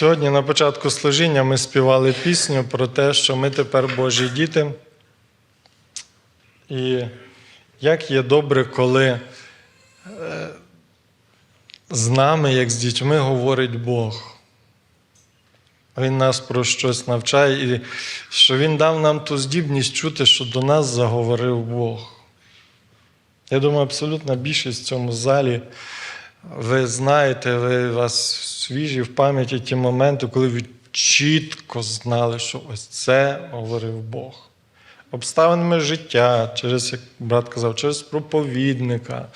Сьогодні на початку служіння ми співали пісню про те, що ми тепер Божі діти. І як є добре, коли е, з нами, як з дітьми, говорить Бог. Він нас про щось навчає, і що Він дав нам ту здібність чути, що до нас заговорив Бог. Я думаю, абсолютна більшість в цьому залі. Ви знаєте, ви у вас свіжі в пам'яті ті моменти, коли ви чітко знали, що ось це говорив Бог. Обставинами життя, через, як брат казав, через проповідника,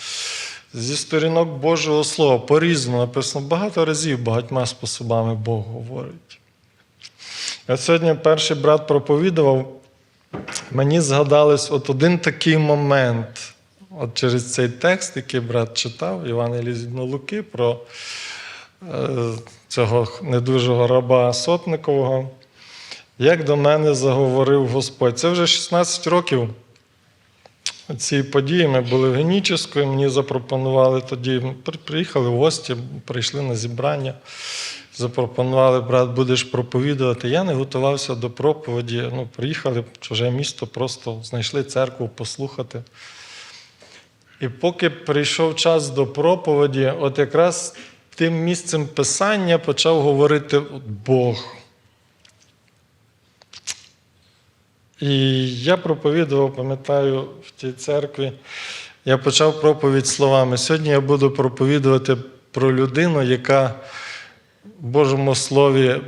зі сторінок Божого Слова, по-різному написано багато разів, багатьма способами Бог говорить. От сьогодні перший брат проповідував, мені згадались от один такий момент. От через цей текст, який брат читав, Євангелії згідно Луки, про е, цього недужого раба Сотникового, як до мене заговорив Господь. Це вже 16 років. Ці події ми були в Генічеську, мені запропонували тоді, приїхали в гості, прийшли на зібрання, запропонували, брат, будеш проповідувати. Я не готувався до проповіді. Ну, приїхали в чуже місто, просто знайшли церкву послухати. І поки прийшов час до проповіді, от якраз тим місцем писання почав говорити Бог. І я проповідував, пам'ятаю, в тій церкві, я почав проповідь словами. Сьогодні я буду проповідувати про людину, яка в Божому Слові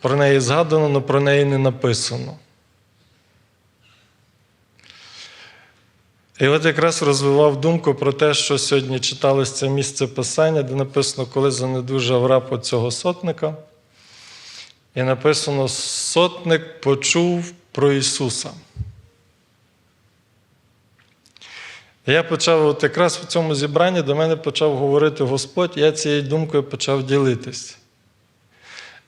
про неї згадано, але про неї не написано. І от якраз розвивав думку про те, що сьогодні читалось це місце писання, де написано, коли занедужав раб цього сотника. І написано: сотник почув про Ісуса. Я почав, от якраз в цьому зібранні до мене почав говорити Господь, я цією думкою почав ділитись.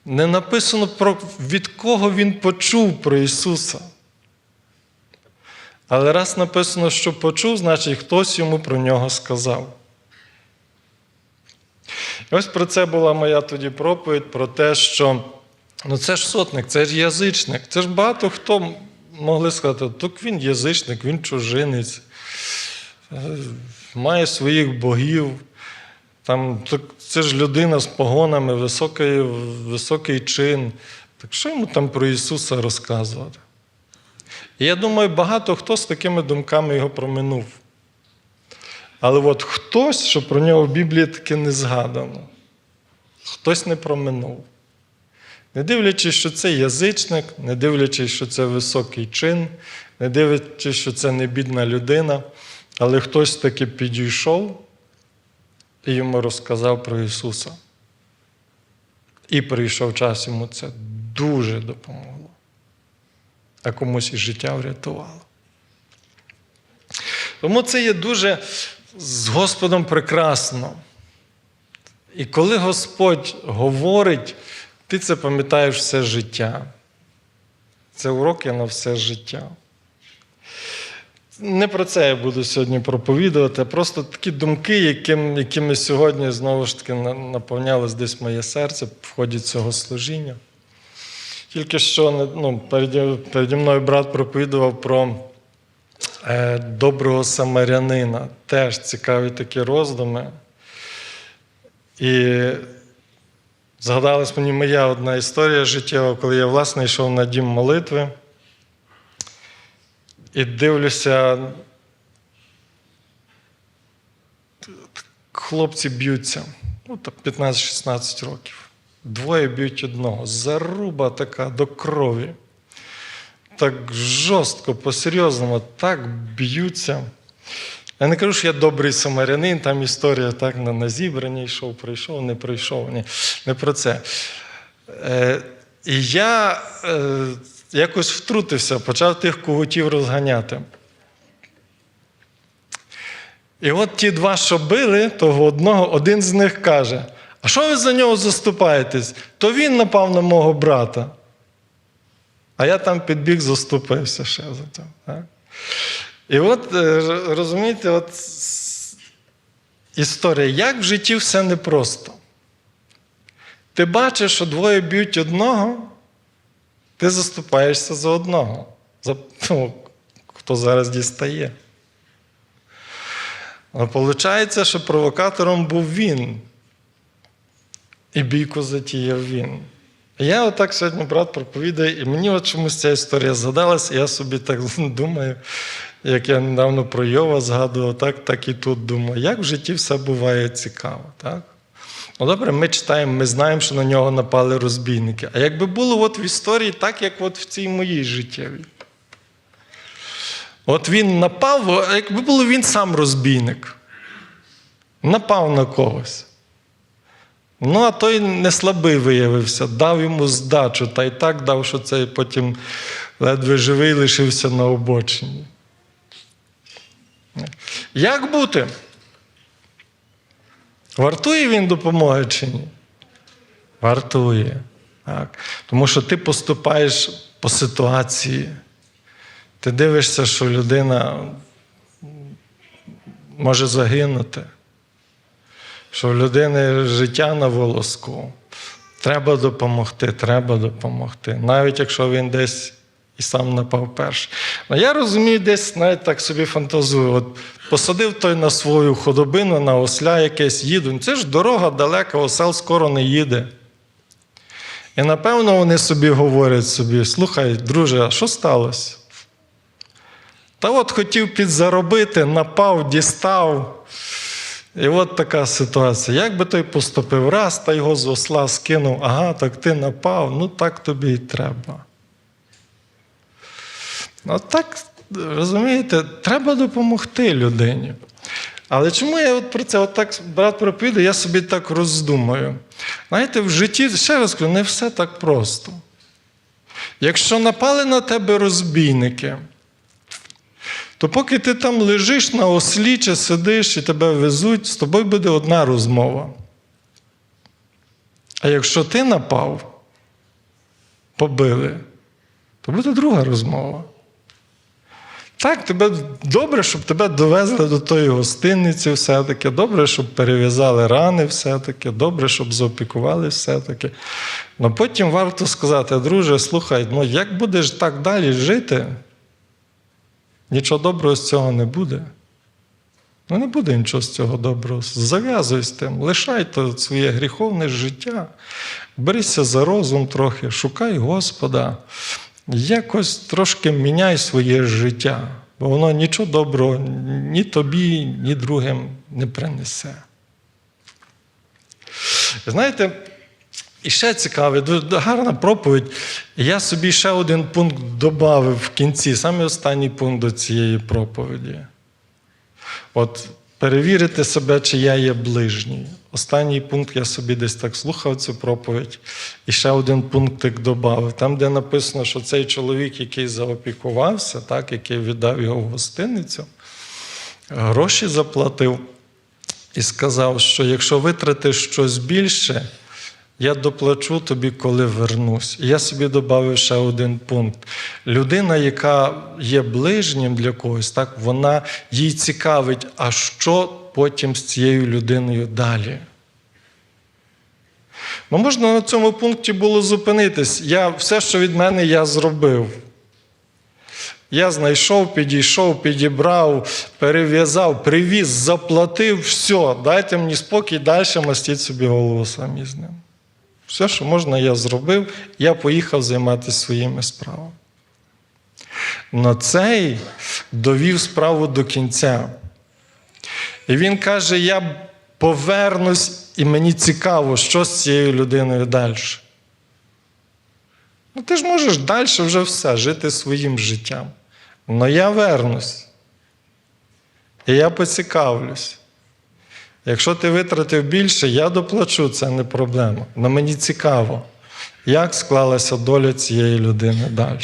Не написано, про, від кого він почув про Ісуса. Але раз написано, що почув, значить хтось йому про нього сказав. І ось про це була моя тоді проповідь, про те, що ну це ж сотник, це ж язичник. Це ж багато хто могли сказати, так він язичник, він чужинець, е, має своїх богів. Там, так це ж людина з погонами, високий, високий чин. Так що йому там про Ісуса розказувати? Я думаю, багато хто з такими думками його проминув. Але от хтось, що про нього в Біблії таки не згадано, хтось не проминув. Не дивлячись, що це язичник, не дивлячись, що це високий чин, не дивлячись, що це не бідна людина, але хтось таки підійшов і йому розказав про Ісуса. І прийшов час йому це дуже допомогло а комусь і життя врятувало. Тому це є дуже з Господом прекрасно. І коли Господь говорить, ти це пам'ятаєш все життя. Це уроки на все життя. Не про це я буду сьогодні проповідувати, а просто такі думки, яким, якими сьогодні знову ж таки наповнялось десь моє серце в ході цього служіння. Тільки що ну, переді, переді мною брат проповідував про е, доброго самарянина. Теж цікаві такі роздуми. І згадалась мені моя одна історія життєва, коли я власне йшов на дім молитви і дивлюся, хлопці б'ються, ну, 15-16 років. Двоє б'ють одного. Заруба така до крові. Так жорстко, по-серйозному, так б'ються. Я не кажу, що я добрий самарянин, там історія так на, на зібранні йшов, прийшов, не прийшов. Ні, не про це. Е, і я е, якось втрутився, почав тих когутів розганяти. І от ті два, що били, того одного, один з них каже: а що ви за нього заступаєтесь? То він напав на мого брата. А я там підбіг, заступився ще за цього. І от, е, розумієте, от історія, як в житті все непросто. ти бачиш, що двоє б'ють одного, ти заступаєшся за одного. За, ну, хто зараз дістає. Але виходить, що провокатором був він. І бійку затіяв він. Я отак сьогодні брат проповідає, і мені от чомусь ця історія згадалась, і я собі так думаю, як я недавно про Йова згадував, так, так і тут думаю, як в житті все буває цікаво. Так? Ну добре, ми читаємо, ми знаємо, що на нього напали розбійники. А якби було от в історії так, як от в цій моїй життєвій. От він напав, а якби було він сам розбійник. Напав на когось. Ну, а той не слабий виявився, дав йому здачу, та й так дав, що цей потім ледве живий лишився на обочині. Як бути? Вартує він допомоги чи ні? Вартує. Так. Тому що ти поступаєш по ситуації. Ти дивишся, що людина може загинути, що в людини життя на волоску. Треба допомогти, треба допомогти. Навіть якщо він десь і сам напав перший. Ну, я розумію, десь навіть так собі фантазую. От посадив той на свою ходобину, на осля якесь їду. Це ж дорога далека, осел скоро не їде. І напевно вони собі говорять собі: слухай, друже, а що сталося? Та от хотів підзаробити, напав, дістав. І от така ситуація. Як би той поступив раз, та його з осла скинув, ага, так ти напав, ну так тобі і треба. От так, розумієте, треба допомогти людині. Але чому я от про це от так, брат проповідає, я собі так роздумаю. Знаєте, в житті, ще раз кажу, не все так просто. Якщо напали на тебе розбійники, то поки ти там лежиш на ослі чи сидиш і тебе везуть, з тобою буде одна розмова. А якщо ти напав, побили, то буде друга розмова. Так, тебе добре, щоб тебе довезли до тої гостиниці, все-таки, добре, щоб перев'язали рани, все-таки, добре, щоб заопікували все-таки. Але потім варто сказати, друже, слухай, ну як будеш так далі жити, нічого доброго з цього не буде. Ну, не буде нічого з цього доброго. Зав'язуй з тим, лишай то своє гріховне життя, берися за розум трохи, шукай Господа, якось трошки міняй своє життя, бо воно нічого доброго ні тобі, ні другим не принесе. Знаєте, і ще цікаве, гарна проповідь. Я собі ще один пункт додав в кінці, саме останній пункт до цієї проповіді. От перевірити себе, чи я є ближній. Останній пункт я собі десь так слухав цю проповідь, і ще один пунктик додав. Там, де написано, що цей чоловік, який заопікувався, так, який віддав його в гостиницю, гроші заплатив і сказав, що якщо витратиш щось більше, я доплачу тобі, коли вернусь. І я собі додав ще один пункт. Людина, яка є ближнім для когось, так, вона їй цікавить, а що потім з цією людиною далі. Ну, можна на цьому пункті було зупинитись. Я, Все, що від мене, я зробив. Я знайшов, підійшов, підібрав, перев'язав, привіз, заплатив, все, дайте мені спокій, далі мастіть собі голову самі з ним. Все, що можна, я зробив, я поїхав займатися своїми справами. Но цей довів справу до кінця. І він каже: я повернусь, і мені цікаво, що з цією людиною далі. Ну, ти ж можеш далі вже все, жити своїм життям. Но я вернусь. І я поцікавлюсь. Якщо ти витратив більше, я доплачу, це не проблема. Але мені цікаво, як склалася доля цієї людини далі.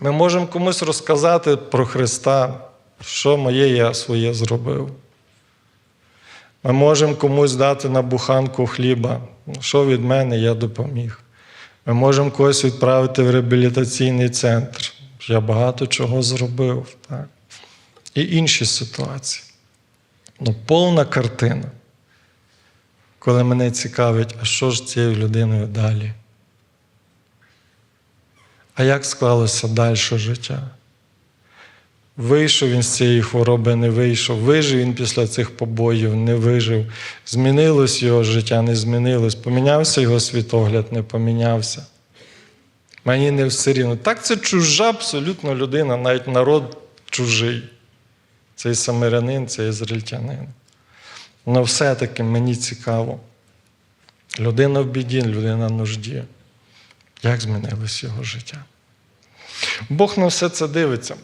Ми можемо комусь розказати про Христа, що моє я своє зробив. Ми можемо комусь дати на буханку хліба, що від мене я допоміг. Ми можемо когось відправити в реабілітаційний центр. Я багато чого зробив. Так? І інші ситуації. Ну, повна картина. коли мене цікавить, а що ж цією людиною далі? А як склалося далі життя? Вийшов він з цієї хвороби, не вийшов. Вижив він після цих побоїв, не вижив. Змінилось його життя, не змінилось. Помінявся його світогляд, не помінявся. Мені не все рівно. Так це чужа абсолютно людина, навіть народ чужий. Цей самирянин, цей ізраїльтянин. Але все-таки мені цікаво. Людина в біді, людина в нужді. Як змінилось його життя? Бог на все це дивиться.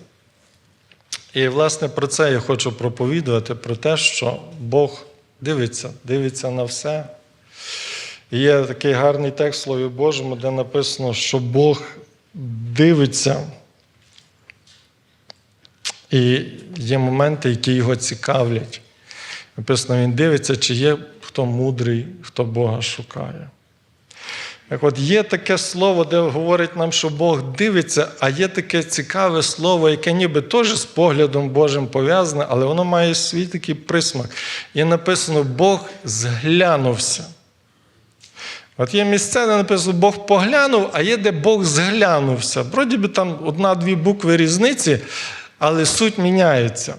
І, власне, про це я хочу проповідувати: про те, що Бог дивиться, дивиться на все. І Є такий гарний текст в Слові Божому, де написано, що Бог дивиться. І є моменти, які його цікавлять. Написано, він дивиться, чи є хто мудрий, хто Бога шукає. Так от є таке слово, де говорить нам, що Бог дивиться, а є таке цікаве слово, яке ніби теж з поглядом Божим пов'язане, але воно має свій такий присмак. І написано, Бог зглянувся. От є місця, де написано Бог поглянув, а є де Бог зглянувся. Вроді би там одна-дві букви різниці, але суть міняється.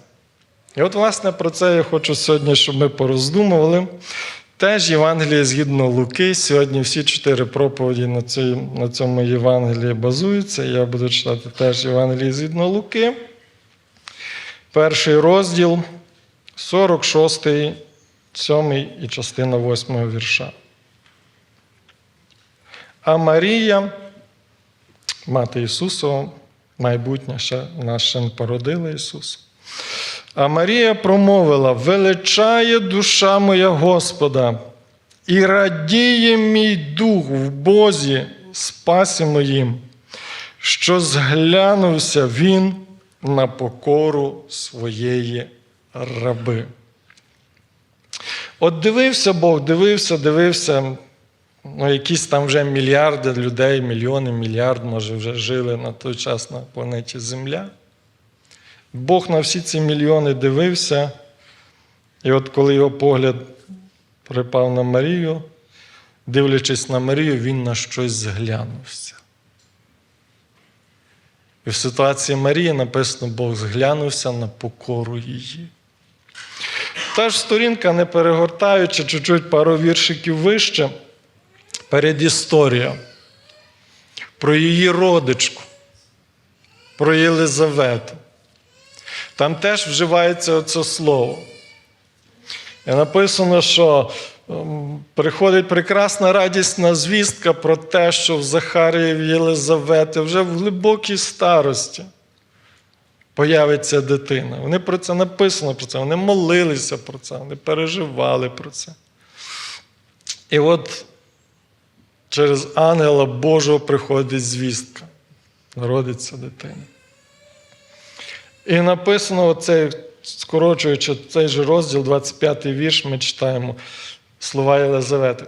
І от, власне, про це я хочу сьогодні, щоб ми пороздумували. Теж Євангеліє згідно Луки. Сьогодні всі чотири проповіді на цьому, на цьому Євангелії базуються. Я буду читати теж Євангеліє згідно Луки. Перший розділ, 46, 7 і частина 8 вірша. А Марія, мати Ісусова, майбутня ще не породила Ісуса. А Марія промовила: величає душа моя Господа, і радіє мій дух в Бозі, спасі моїм, що зглянувся він на покору своєї раби. От дивився Бог, дивився, дивився. Ну, якісь там вже мільярди людей, мільйони, мільярд, може, вже жили на той час на планеті Земля. Бог на всі ці мільйони дивився, і от коли його погляд припав на Марію, дивлячись на Марію, він на щось зглянувся. І в ситуації Марії написано, Бог зглянувся на покору її. Та ж сторінка, не перегортаючи чуть-чуть пару віршиків вище, передісторія про її родичку, про Єлизавету. Там теж вживається це слово. І написано, що ем, приходить прекрасна радісна звістка про те, що в Захарії Єлизавети вже в глибокій старості появиться дитина. Вони про це написано про це, вони молилися про це, вони переживали про це. І от через ангела Божого приходить звістка. Народиться дитина. І написано, оцей, скорочуючи цей же розділ, 25 вірш, ми читаємо слова Єлизавети.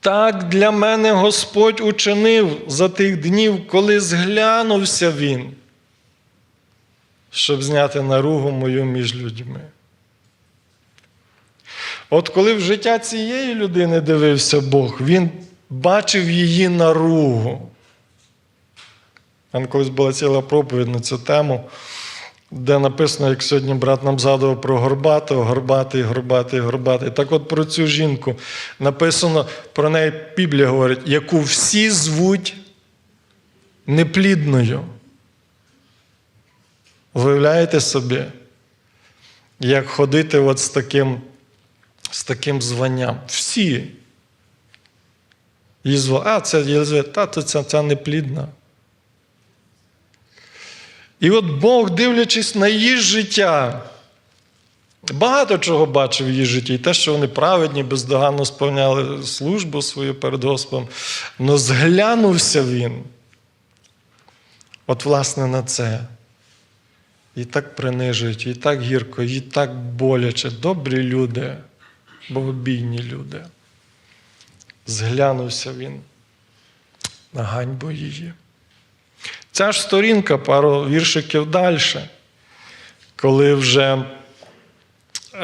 Так для мене Господь учинив за тих днів, коли зглянувся Він, щоб зняти наругу мою між людьми. От коли в життя цієї людини дивився Бог, він бачив її наругу. Там колись була ціла проповідь на цю тему, де написано, як сьогодні брат нам згадував про Горбатого, Горбатий, Горбатий, Горбатий. Так от про цю жінку написано, про неї Біблія говорить, яку всі звуть неплідною. Уявляєте собі, як ходити от з таким, з таким званням? Всі. Її а це Єлизавета, та це, це неплідна. І от Бог, дивлячись на її життя, багато чого бачив в її житті. І те, що вони праведні, бездоганно сповняли службу свою перед Господом, але зглянувся він. От, власне, на це. І так принижують, і так гірко, і так боляче. Добрі люди, богобійні люди. Зглянувся він на ганьбу її. Ця ж сторінка, пару віршиків далі, коли вже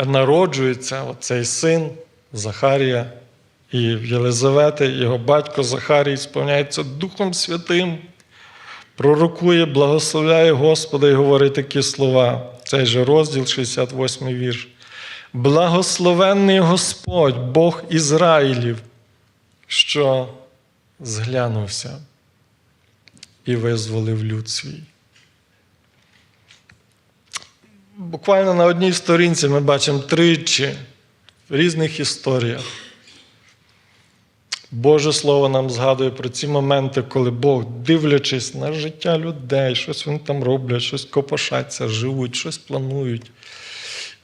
народжується оцей син, Захарія і Єлизавети, його батько Захарій сповняється Духом Святим, пророкує, благословляє Господа і говорить такі слова. Цей же розділ, 68 вірш. Благословенний Господь, Бог Ізраїлів, що зглянувся і визволив люд свій. Буквально на одній сторінці ми бачимо тричі в різних історіях. Боже Слово нам згадує про ці моменти, коли Бог, дивлячись на життя людей, щось вони там роблять, щось копошаться, живуть, щось планують.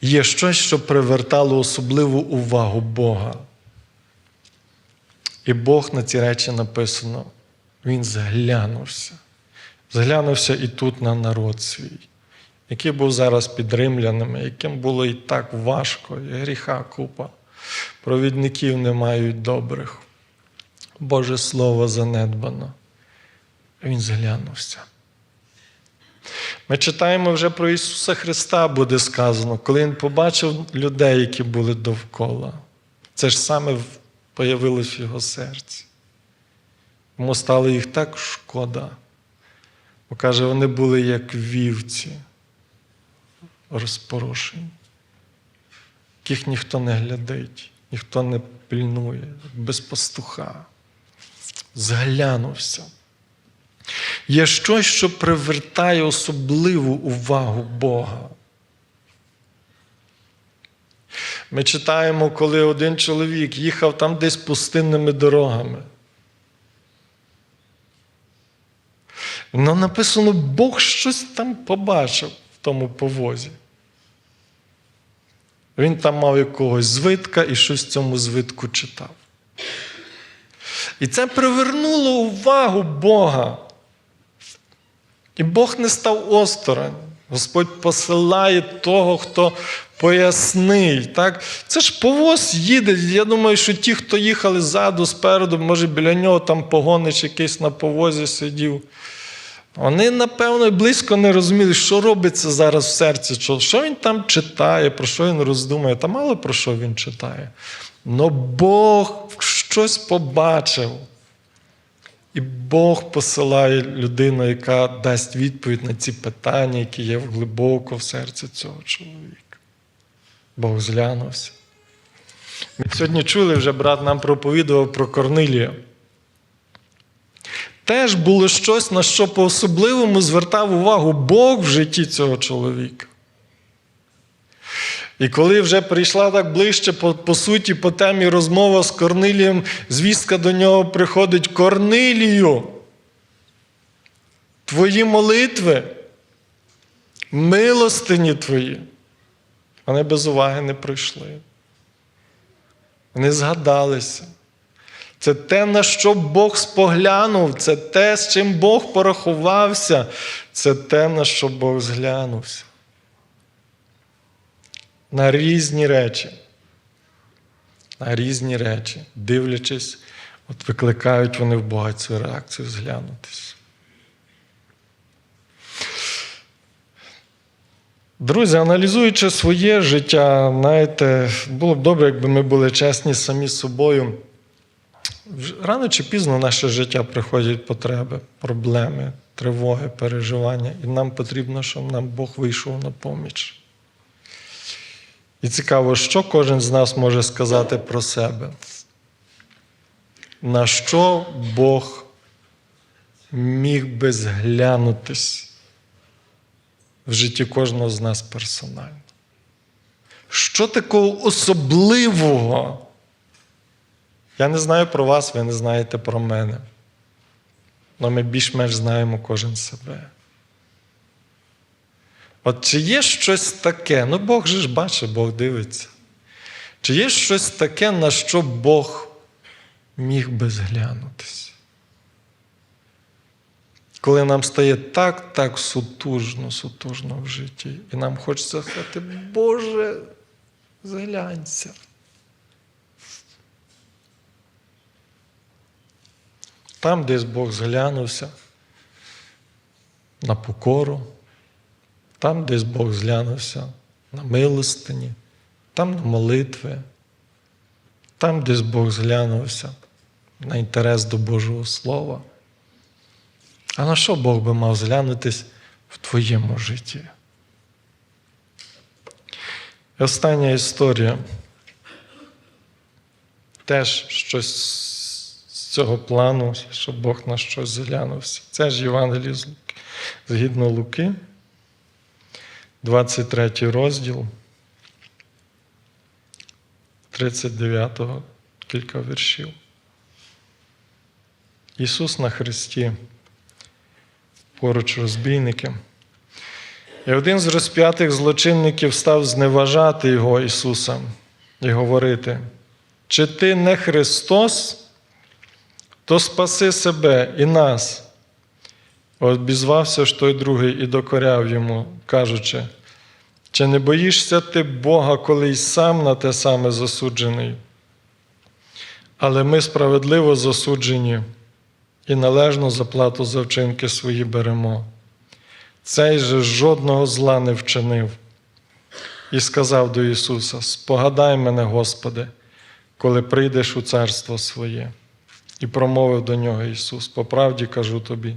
Є щось, що привертало особливу увагу Бога. І Бог на ці речі написано, Він зглянувся. Зглянувся і тут на народ свій, який був зараз під римлянами, яким було і так важко, і гріха купа. Провідників не мають добрих. Боже Слово занедбано. Він зглянувся. Ми читаємо вже про Ісуса Христа, буде сказано, коли Він побачив людей, які були довкола. Це ж саме появилось в його серці. Йому стало їх так шкода. Бо каже, вони були як вівці, розпорошені, яких ніхто не глядить, ніхто не пильнує, без пастуха. Зглянувся. Є щось, що привертає особливу увагу Бога. Ми читаємо, коли один чоловік їхав там десь пустинними дорогами. Ну, написано, Бог щось там побачив в тому повозі. Він там мав якогось звитка і щось в цьому звитку читав. І це привернуло увагу Бога. І Бог не став осторонь. Господь посилає того, хто пояснить. Так? Це ж повоз їде. Я думаю, що ті, хто їхали ззаду, спереду, може, біля нього там погонич якийсь на повозі сидів. Вони, напевно, близько не розуміли, що робиться зараз в серці, що він там читає, про що він роздумує. Та мало про що він читає. Но Бог щось побачив. І Бог посилає людину, яка дасть відповідь на ці питання, які є глибоко в серці цього чоловіка. Бог зглянувся. Ми сьогодні чули, вже брат нам проповідував про Корнилія. Теж було щось, на що по-особливому звертав увагу Бог в житті цього чоловіка. І коли вже прийшла так ближче, по, по суті, по темі розмова з Корнилієм, звістка до нього приходить: Корнилію, твої молитви, милостині твої, вони без уваги не пройшли. Вони згадалися. Це те, на що Бог споглянув, це те, з чим Бог порахувався, це те, на що Бог зглянувся на різні речі. На різні речі, дивлячись, от викликають вони в Бога цю реакцію зглянутись. Друзі, аналізуючи своє життя, знаєте, було б добре, якби ми були чесні самі з собою. Рано чи пізно в наше життя приходять потреби, проблеми, тривоги, переживання, і нам потрібно, щоб нам Бог вийшов на поміч. І цікаво, що кожен з нас може сказати про себе. На що Бог міг би зглянутись в житті кожного з нас персонально? Що такого особливого? Я не знаю про вас, ви не знаєте про мене. Але ми більш-менш знаємо кожен себе. От чи є щось таке? Ну, Бог же ж бачить, Бог дивиться. Чи є щось таке, на що Бог міг би зглянутися? Коли нам стає так, так сутужно, сутужно в житті, і нам хочеться сказати, Боже, зглянься. Там, десь Бог зглянувся на покору. Там десь Бог зглянувся на милостині, там на молитви, Там десь Бог зглянувся на інтерес до Божого Слова. А на що Бог би мав зглянутись в твоєму житті? І остання історія. Теж щось з цього плану, що Бог на щось зглянувся. Це ж Євангеліє з Луки. Згідно Луки, 23 розділ, 39 кілька віршів. Ісус на Христі, поруч розбійники. І один з розп'ятих злочинників став зневажати його Ісуса і говорити: чи ти не Христос, то спаси себе і нас. Обізвався ж той другий і докоряв йому, кажучи, чи не боїшся ти Бога, коли й сам на те саме засуджений? Але ми справедливо засуджені і належну заплату за вчинки свої беремо. Цей же жодного зла не вчинив. І сказав до Ісуса: Спогадай мене, Господи, коли прийдеш у царство своє. І промовив до нього Ісус: По правді кажу тобі,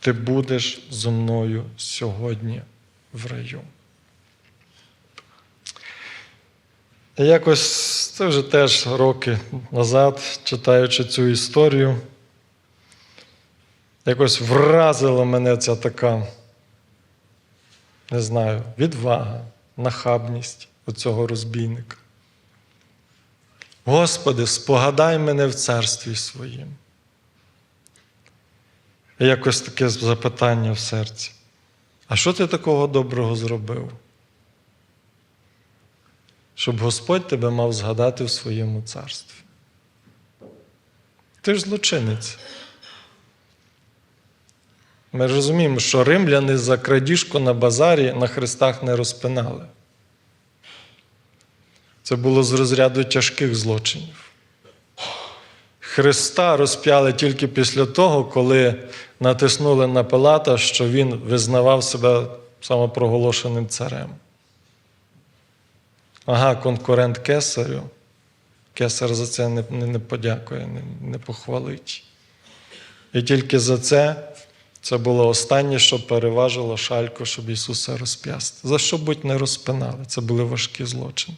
ти будеш зо мною сьогодні в раю. Якось це вже теж роки назад, читаючи цю історію, якось вразила мене ця така, не знаю, відвага, нахабність у цього розбійника. Господи, спогадай мене в царстві своїм. І якось таке запитання в серці. А що ти такого доброго зробив? Щоб Господь тебе мав згадати в своєму царстві. Ти ж злочинець. Ми розуміємо, що римляни за крадіжку на базарі на хрестах не розпинали. Це було з розряду тяжких злочинів. Христа розп'яли тільки після того, коли натиснули на Пилата, що він визнавав себе самопроголошеним царем. Ага, конкурент кесарю. Кесар за це не, не, не подякує, не, не похвалить. І тільки за це це було останнє, що переважило шальку, щоб Ісуса розп'ясти. За що будь не розпинали? Це були важкі злочини.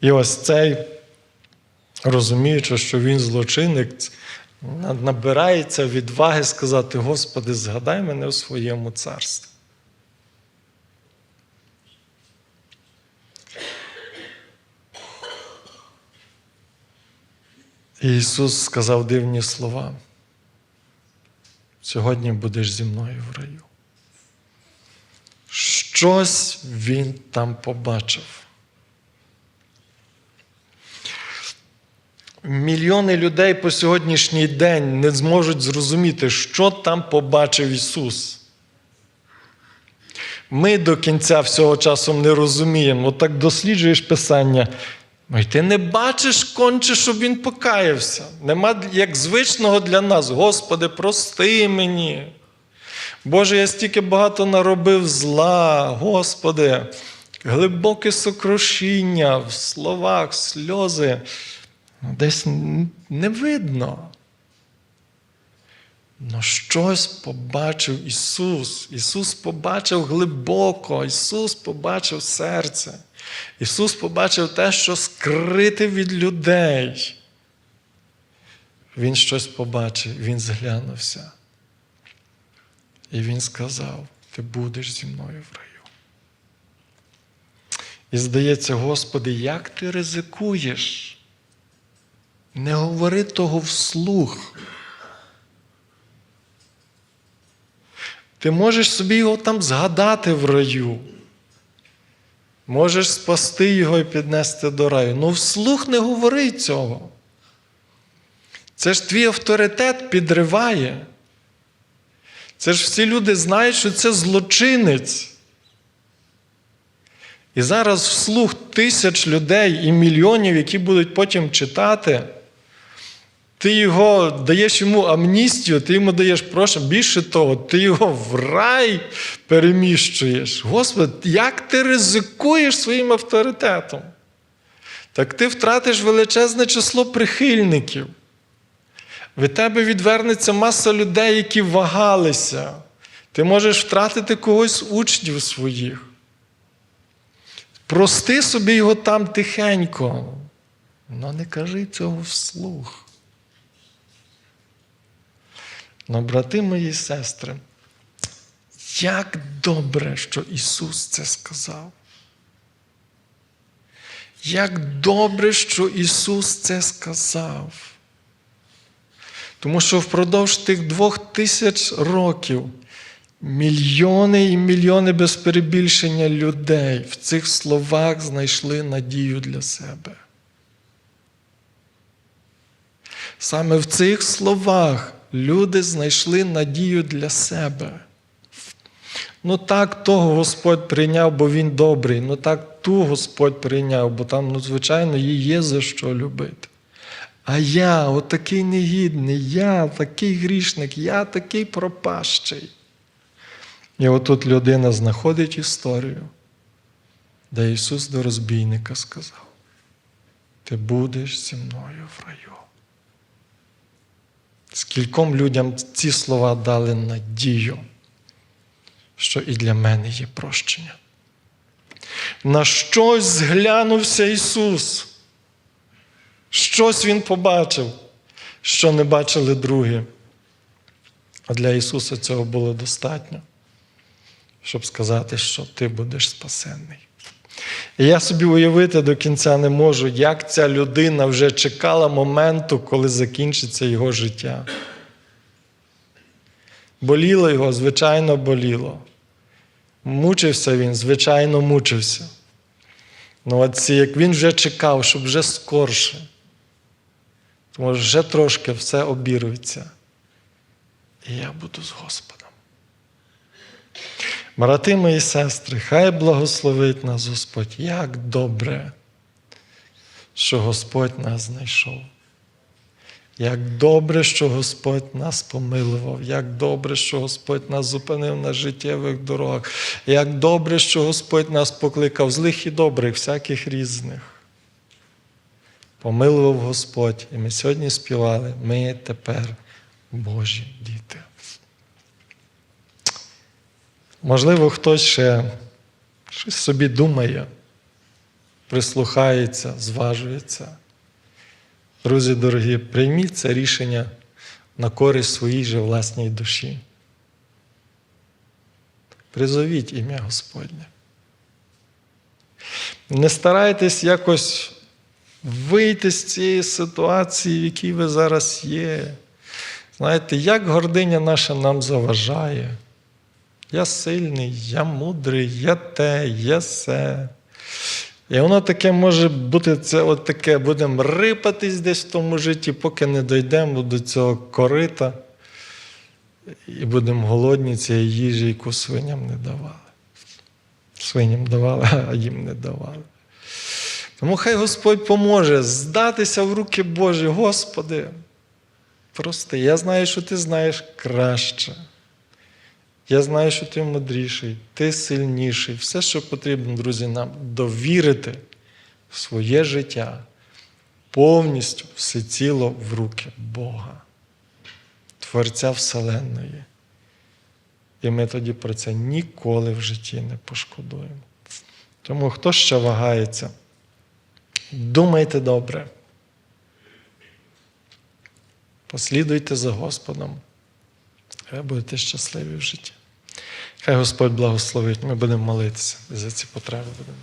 І ось цей, розуміючи, що він злочинник, набирається відваги сказати: Господи, згадай мене у своєму царстві. І Ісус сказав дивні слова. Сьогодні будеш зі мною в раю. Щось він там побачив. Мільйони людей по сьогоднішній день не зможуть зрозуміти, що там побачив Ісус. Ми до кінця всього часу не розуміємо. Отак досліджуєш Писання. І ти не бачиш конче, щоб він покаявся. Нема як звичного для нас. Господи, прости мені. Боже, я стільки багато наробив зла, Господи, глибоке сокрушіння в словах, сльози. Десь не видно. Но щось побачив Ісус. Ісус побачив глибоко, Ісус побачив серце. Ісус побачив те, що скрите від людей. Він щось побачив, Він зглянувся. І Він сказав: Ти будеш зі мною в раю. І здається, Господи, як ти ризикуєш? Не говори того вслух. Ти можеш собі його там згадати в раю. Можеш спасти його і піднести до раю. Ну вслух не говори цього. Це ж твій авторитет підриває. Це ж всі люди знають, що це злочинець. І зараз вслух тисяч людей і мільйонів, які будуть потім читати, ти його даєш йому амністію, ти йому даєш прощення. Більше того, ти його в рай переміщуєш. Господи, як ти ризикуєш своїм авторитетом? так ти втратиш величезне число прихильників. Від тебе відвернеться маса людей, які вагалися. Ти можеш втратити когось з учнів своїх. Прости собі його там тихенько, але не кажи цього вслух. Но, брати мої сестри, як добре, що Ісус це сказав. Як добре, що Ісус це сказав. Тому що впродовж тих двох тисяч років мільйони і мільйони без перебільшення людей в цих словах знайшли надію для себе. Саме в цих словах люди знайшли надію для себе. Ну так того Господь прийняв, бо Він добрий. Ну так ту Господь прийняв, бо там, ну, звичайно, їй є за що любити. А я, отакий негідний, я такий грішник, я такий пропащий. І отут людина знаходить історію, де Ісус до розбійника сказав: Ти будеш зі мною в раю. Скільком людям ці слова дали надію, що і для мене є прощення. На щось зглянувся Ісус. Щось Він побачив, що не бачили другі. А для Ісуса цього було достатньо, щоб сказати, що ти будеш спасенний. І я собі уявити до кінця не можу, як ця людина вже чекала моменту, коли закінчиться його життя. Боліло його, звичайно, боліло. Мучився він, звичайно, мучився. Ну, от як він вже чекав, щоб вже скорше. Тому вже трошки все обірветься. І я буду з Господом. Брати мої сестри, хай благословить нас Господь. Як добре, що Господь нас знайшов. Як добре, що Господь нас помилував, як добре, що Господь нас зупинив на життєвих дорогах, як добре, що Господь нас покликав злих і добрих, всяких різних. Помилував Господь, і ми сьогодні співали, ми тепер Божі діти. Можливо, хтось ще щось собі думає, прислухається, зважується. Друзі дорогі, прийміть це рішення на користь своїй же власній душі. Призовіть ім'я Господнє. Не старайтесь якось вийти з цієї ситуації, в якій ви зараз є. Знаєте, як гординя наша нам заважає. Я сильний, я мудрий, я те, я се. І воно таке може бути, це от таке, будемо рипатись десь в тому житті, поки не дійдемо до цього корита і будемо голодні цієї їжі, яку свиням не давали. Свиням давали, а їм не давали. Тому хай Господь поможе здатися в руки Божі. Господи, прости, я знаю, що ти знаєш краще. Я знаю, що ти мудріший, ти сильніший. Все, що потрібно, друзі, нам довірити своє життя повністю всеціло в руки Бога, Творця Вселенної. І ми тоді про це ніколи в житті не пошкодуємо. Тому хто ще вагається, думайте добре. Послідуйте за Господом. Хай будете щасливі в житті. Хай Господь благословить. Ми будемо молитися за ці потреби будемо.